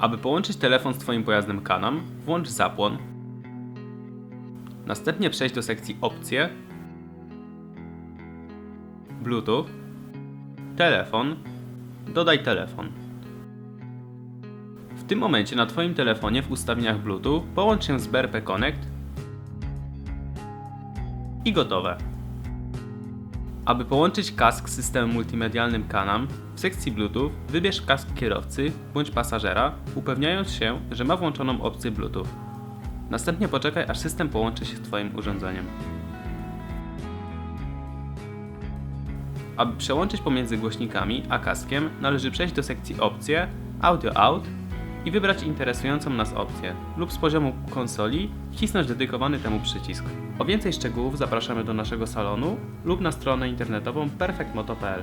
Aby połączyć telefon z Twoim pojazdem Canam, włącz zapłon. Następnie przejdź do sekcji Opcje, Bluetooth, Telefon, Dodaj telefon. W tym momencie na Twoim telefonie w ustawieniach Bluetooth połącz się z BRP Connect i gotowe. Aby połączyć kask z systemem multimedialnym Canam, w sekcji Bluetooth wybierz kask kierowcy bądź pasażera, upewniając się, że ma włączoną opcję Bluetooth. Następnie poczekaj, aż system połączy się z Twoim urządzeniem. Aby przełączyć pomiędzy głośnikami a kaskiem, należy przejść do sekcji Opcje, Audio Out i wybrać interesującą nas opcję lub z poziomu konsoli wcisnąć dedykowany temu przycisk. O więcej szczegółów zapraszamy do naszego salonu lub na stronę internetową perfectmoto.pl.